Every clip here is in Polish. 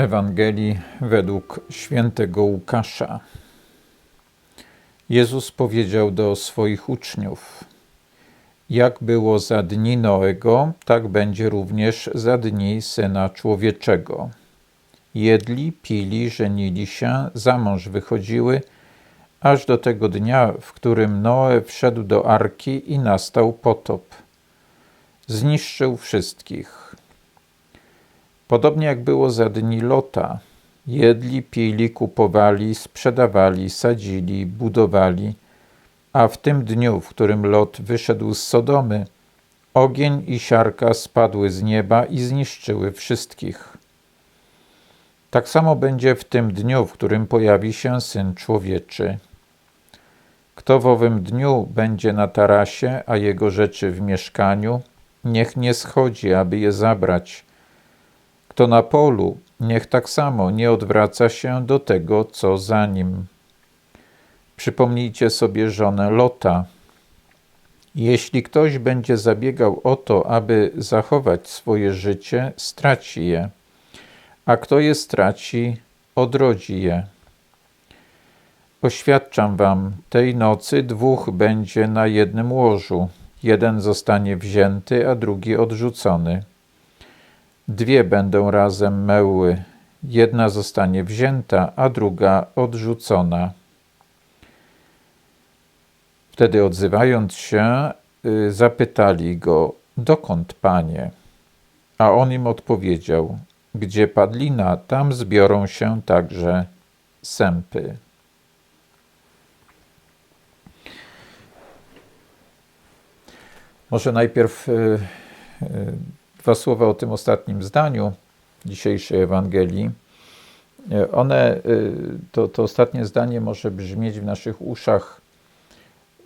Ewangelii według świętego Łukasza. Jezus powiedział do swoich uczniów: Jak było za dni Noego, tak będzie również za dni syna człowieczego. Jedli, pili, żenili się, za mąż wychodziły, aż do tego dnia, w którym Noe wszedł do arki i nastał potop. Zniszczył wszystkich Podobnie jak było za dni Lota. Jedli, pili, kupowali, sprzedawali, sadzili, budowali, a w tym dniu, w którym Lot wyszedł z Sodomy, ogień i siarka spadły z nieba i zniszczyły wszystkich. Tak samo będzie w tym dniu, w którym pojawi się Syn Człowieczy. Kto w owym dniu będzie na tarasie, a jego rzeczy w mieszkaniu, niech nie schodzi, aby je zabrać – kto na polu, niech tak samo nie odwraca się do tego, co za nim. Przypomnijcie sobie żonę Lota. Jeśli ktoś będzie zabiegał o to, aby zachować swoje życie, straci je, a kto je straci, odrodzi je. Oświadczam wam, tej nocy dwóch będzie na jednym łożu. Jeden zostanie wzięty, a drugi odrzucony. Dwie będą razem meły, jedna zostanie wzięta, a druga odrzucona. Wtedy odzywając się, y, zapytali go, dokąd, panie? A on im odpowiedział, gdzie padlina, tam zbiorą się także sępy. Może najpierw y, y, Dwa słowa o tym ostatnim zdaniu dzisiejszej Ewangelii. One, e, to, to ostatnie zdanie może brzmieć w naszych uszach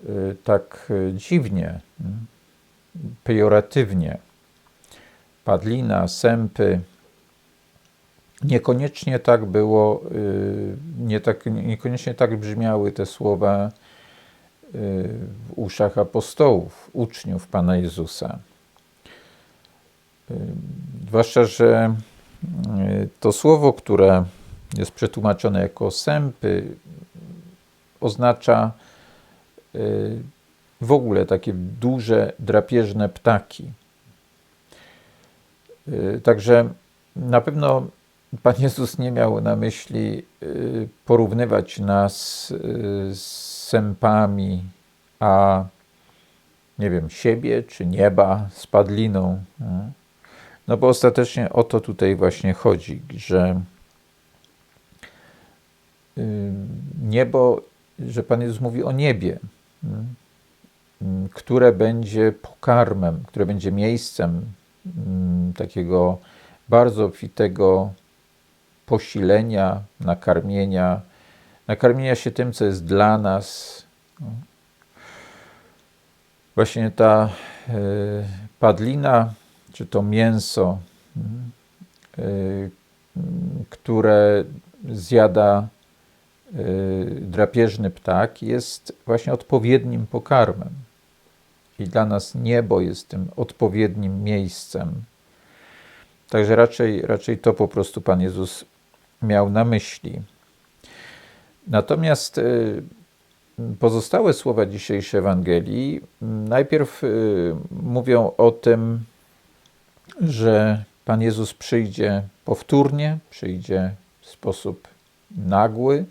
e, tak dziwnie, pejoratywnie. Padlina, sępy. Niekoniecznie tak było, nie tak, niekoniecznie tak brzmiały te słowa w uszach apostołów, uczniów Pana Jezusa. Zwłaszcza, że y, to słowo, które jest przetłumaczone jako sępy, oznacza y, w ogóle takie duże, drapieżne ptaki. Y, także na pewno Pan Jezus nie miał na myśli porównywać nas z sępami, a nie wiem, siebie czy nieba z padliną. No bo ostatecznie o to tutaj właśnie chodzi, że niebo, że Pan Jezus mówi o niebie, które będzie pokarmem, które będzie miejscem takiego bardzo obfitego posilenia, nakarmienia, nakarmienia się tym, co jest dla nas. Właśnie ta padlina czy to mięso, y, które zjada y, drapieżny ptak, jest właśnie odpowiednim pokarmem. I dla nas niebo jest tym odpowiednim miejscem. Także raczej, raczej to po prostu Pan Jezus miał na myśli. Natomiast y, pozostałe słowa dzisiejszej Ewangelii najpierw mówią o tym, że Pan Jezus przyjdzie powtórnie, przyjdzie w sposób nagły,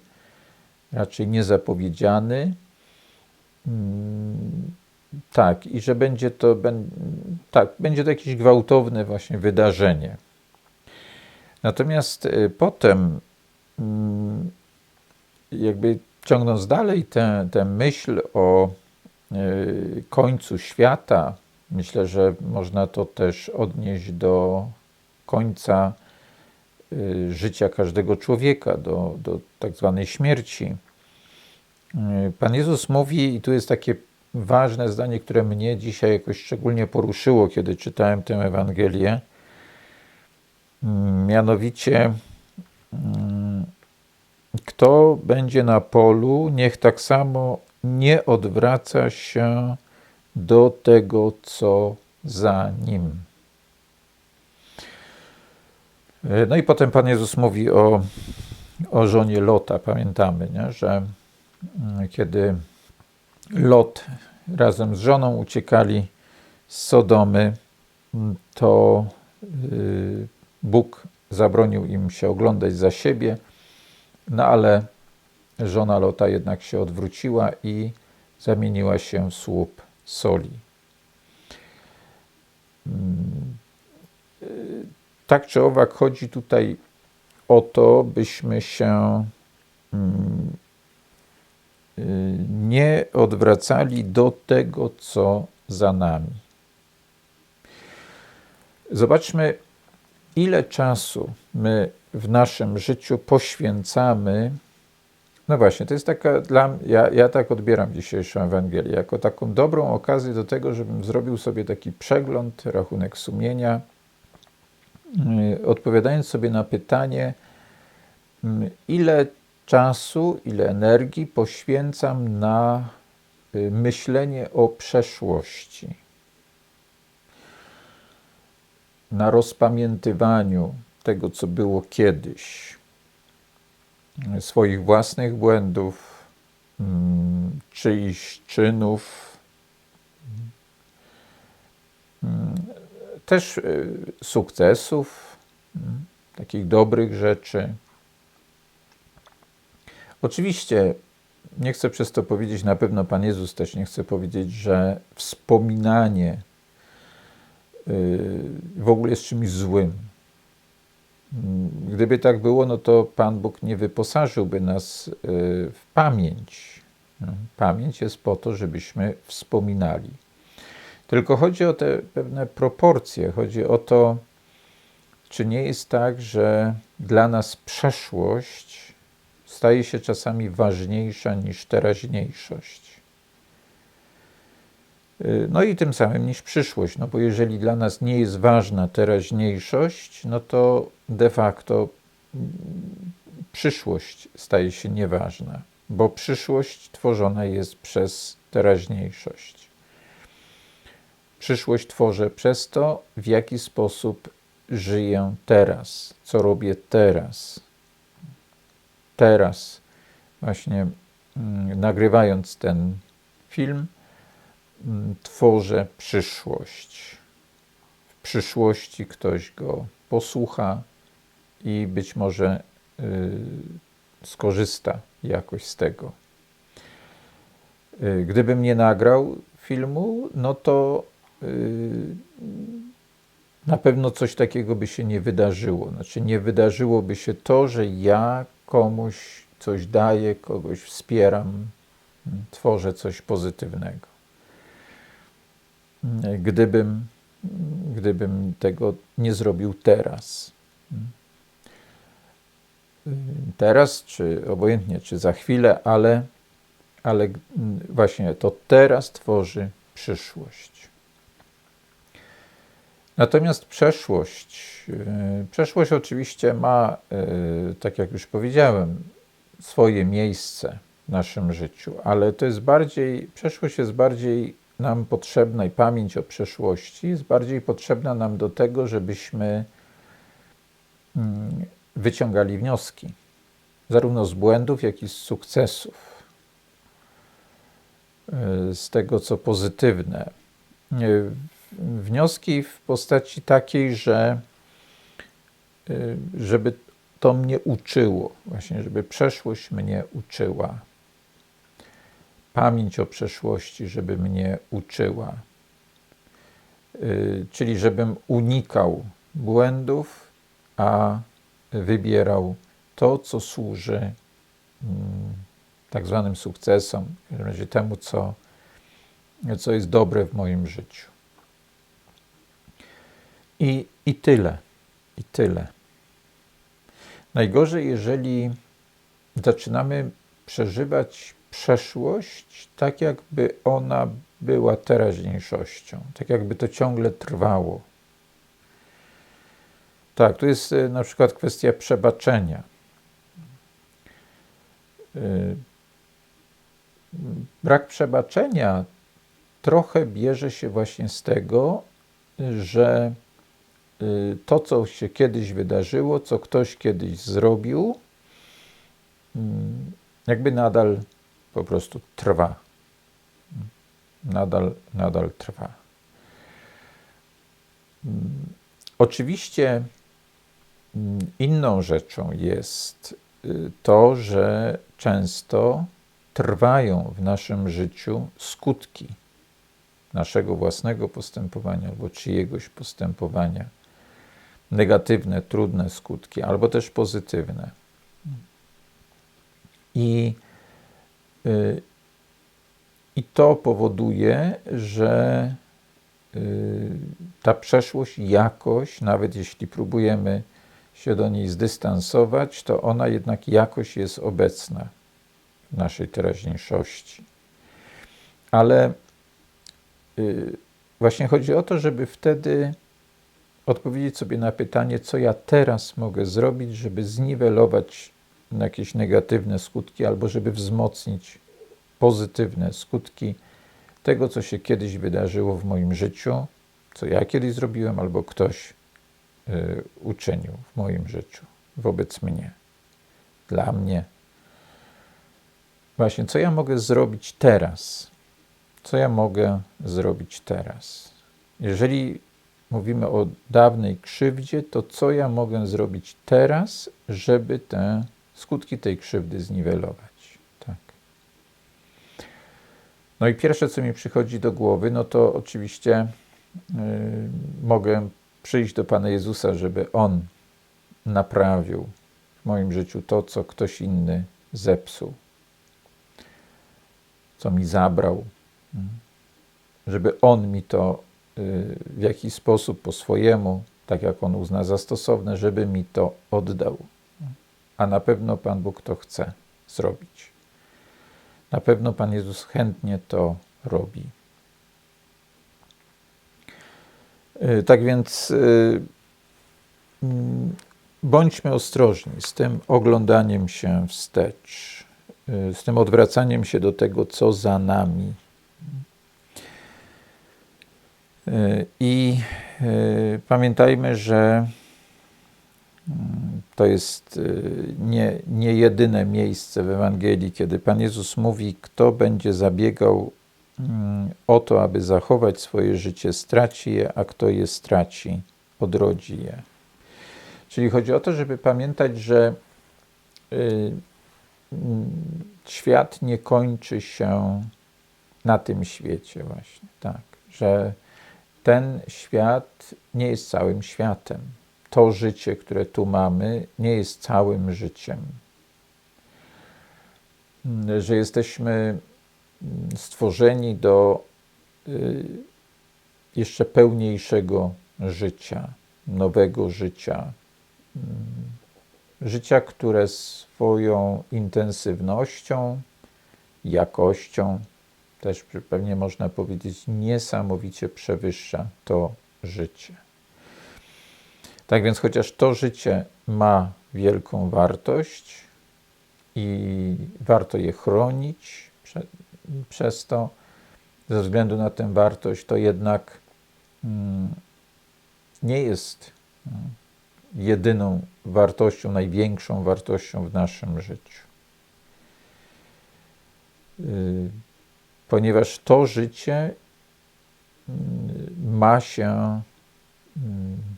raczej niezapowiedziany. Mm, tak, i że będzie to, tak, będzie to jakieś gwałtowne właśnie wydarzenie. Natomiast y, potem, mm, jakby ciągnąc dalej tę myśl o y, końcu świata, Myślę, że można to też odnieść do końca y, życia każdego człowieka, do, do tak zwanej śmierci. Y, Pan Jezus mówi, i tu jest takie ważne zdanie, które mnie dzisiaj jakoś szczególnie poruszyło, kiedy czytałem tę Ewangelię. Mm, mianowicie, mm, kto będzie na polu, niech tak samo nie odwraca się do tego, co za nim. E, no i potem Pan Jezus mówi o, o żonie Lota. Pamiętamy, nie? że mm, kiedy Lot razem z żoną uciekali z Sodomy, mm, to y, Bóg zabronił im się oglądać za siebie, no ale żona Lota jednak się odwróciła i zamieniła się w słup soli. Mm, y, tak czy owak chodzi tutaj o to, byśmy się mm, y, nie odwracali do tego, co za nami. Zobaczmy, ile czasu my w naszym życiu poświęcamy. No właśnie, to jest taka dla mnie, ja, ja tak odbieram dzisiejszą Ewangelię, jako taką dobrą okazję do tego, żebym zrobił sobie taki przegląd, rachunek sumienia, yy, odpowiadając sobie na pytanie, ile czasu, ile energii poświęcam na yy, myślenie o przeszłości na rozpamiętywaniu tego, co było kiedyś, swoich własnych błędów, mm, czyichś czynów, mm, też y, sukcesów, mm, takich dobrych rzeczy. Oczywiście nie chcę przez to powiedzieć, na pewno Pan Jezus też nie chce powiedzieć, że wspominanie w ogóle jest czymś złym. Gdyby tak było, no to Pan Bóg nie wyposażyłby nas y, w pamięć. Pamięć jest po to, żebyśmy wspominali. Tylko chodzi o te pewne proporcje, chodzi o to, czy nie jest tak, że dla nas przeszłość staje się czasami ważniejsza niż teraźniejszość. Y, no i tym samym niż przyszłość, no bo jeżeli dla nas nie jest ważna teraźniejszość, no to de facto mm, przyszłość staje się nieważna, bo przyszłość tworzona jest przez teraźniejszość. Przyszłość tworzę przez to, w jaki sposób żyję teraz, co robię teraz. Teraz, właśnie mm, nagrywając ten film, tworzę przyszłość. W przyszłości ktoś go posłucha i być może y, skorzysta jakoś z tego. Y, gdybym nie nagrał filmu, no to y, na pewno coś takiego by się nie wydarzyło. Znaczy, nie wydarzyłoby się to, że ja komuś coś daję, kogoś wspieram, tworzę coś pozytywnego gdybym, gdybym tego nie zrobił teraz. Teraz, czy obojętnie, czy za chwilę, ale, ale właśnie to teraz tworzy przyszłość. Natomiast przeszłość, przeszłość oczywiście ma, tak jak już powiedziałem, swoje miejsce w naszym życiu, ale to jest bardziej, przeszłość jest bardziej nam potrzebna i pamięć o przeszłości jest bardziej potrzebna nam do tego, żebyśmy mm, wyciągali wnioski, zarówno z błędów, jak i z sukcesów, e, z tego, co pozytywne. E, wnioski w postaci takiej, że e, żeby to mnie uczyło, właśnie, żeby przeszłość mnie uczyła pamięć o przeszłości, żeby mnie uczyła. Y, czyli żebym unikał błędów, a wybierał to, co służy mm, tak zwanym sukcesom, w razie temu, co, co jest dobre w moim życiu. I, I tyle. I tyle. Najgorzej, jeżeli zaczynamy przeżywać przeszłość tak, jakby ona była teraźniejszością, tak jakby to ciągle trwało. Tak, tu jest e, na przykład kwestia przebaczenia. E, brak przebaczenia trochę bierze się właśnie z tego, że y, to, co się kiedyś wydarzyło, co ktoś kiedyś zrobił, mm, jakby nadal po prostu trwa. Nadal, nadal trwa. Oczywiście mm, inną rzeczą jest y, to, że często trwają w naszym życiu skutki naszego własnego postępowania albo czyjegoś postępowania. Negatywne, trudne skutki, albo też pozytywne. I, i to powoduje, że y, ta przeszłość jakoś, nawet jeśli próbujemy się do niej zdystansować, to ona jednak jakoś jest obecna w naszej teraźniejszości. Ale y, właśnie chodzi o to, żeby wtedy odpowiedzieć sobie na pytanie, co ja teraz mogę zrobić, żeby zniwelować jakieś negatywne skutki, albo żeby wzmocnić pozytywne skutki tego, co się kiedyś wydarzyło w moim życiu, co ja kiedyś zrobiłem, albo ktoś y, uczynił w moim życiu wobec mnie, dla mnie. Właśnie, co ja mogę zrobić teraz? Co ja mogę zrobić teraz? Jeżeli mówimy o dawnej krzywdzie, to co ja mogę zrobić teraz, żeby te skutki tej krzywdy zniwelować? Tak. No i pierwsze, co mi przychodzi do głowy, no to oczywiście yy, mogę przyjść do Pana Jezusa, żeby On naprawił w moim życiu to, co ktoś inny zepsuł, co mi zabrał, żeby On mi to y, w jakiś sposób po swojemu, tak jak On uzna za stosowne, żeby mi to oddał. A na pewno Pan Bóg to chce zrobić. Na pewno Pan Jezus chętnie to robi. Y, tak więc y, mm, bądźmy ostrożni z tym oglądaniem się wstecz, z tym odwracaniem się do tego, co za nami. I pamiętajmy, że mm, to jest nie, nie jedyne miejsce w Ewangelii, kiedy Pan Jezus mówi, kto będzie zabiegał mm, o to, aby zachować swoje życie, straci je, a kto je straci, odrodzi je. Czyli chodzi o to, żeby pamiętać, że świat nie kończy się na tym świecie właśnie, tak, że ten świat nie jest całym światem. To życie, które tu mamy, nie jest całym życiem. Że jesteśmy stworzeni do y, jeszcze pełniejszego życia, nowego życia, życia, które swoją intensywnością, jakością, też pewnie można powiedzieć, niesamowicie przewyższa to życie. Tak więc, chociaż to życie ma wielką wartość i warto je chronić prze, przez to, ze względu na tę wartość, to jednak mm, nie jest mm, jedyną wartością, największą wartością w naszym życiu. Y, ponieważ to życie mm, ma się mm,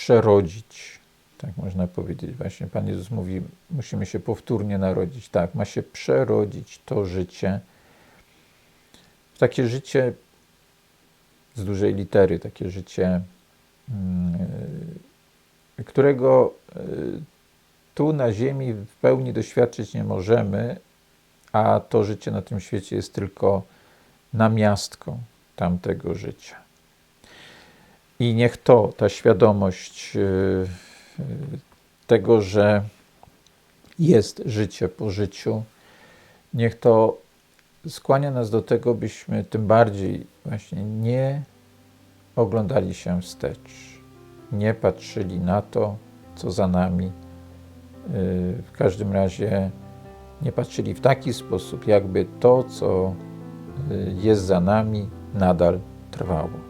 przerodzić. Tak można powiedzieć. Właśnie Pan Jezus mówi, musimy się powtórnie narodzić. Tak, ma się przerodzić to życie w takie życie z dużej litery, takie życie mm, którego e, tu na Ziemi w pełni doświadczyć nie możemy, a to życie na tym świecie jest tylko namiastką tamtego życia. I niech to, ta świadomość e, e, tego, że jest życie po życiu, niech to skłania nas do tego, byśmy tym bardziej właśnie nie oglądali się wstecz nie patrzyli na to, co za nami. Y, w każdym razie nie patrzyli w taki sposób, jakby to, co y, jest za nami, nadal trwało.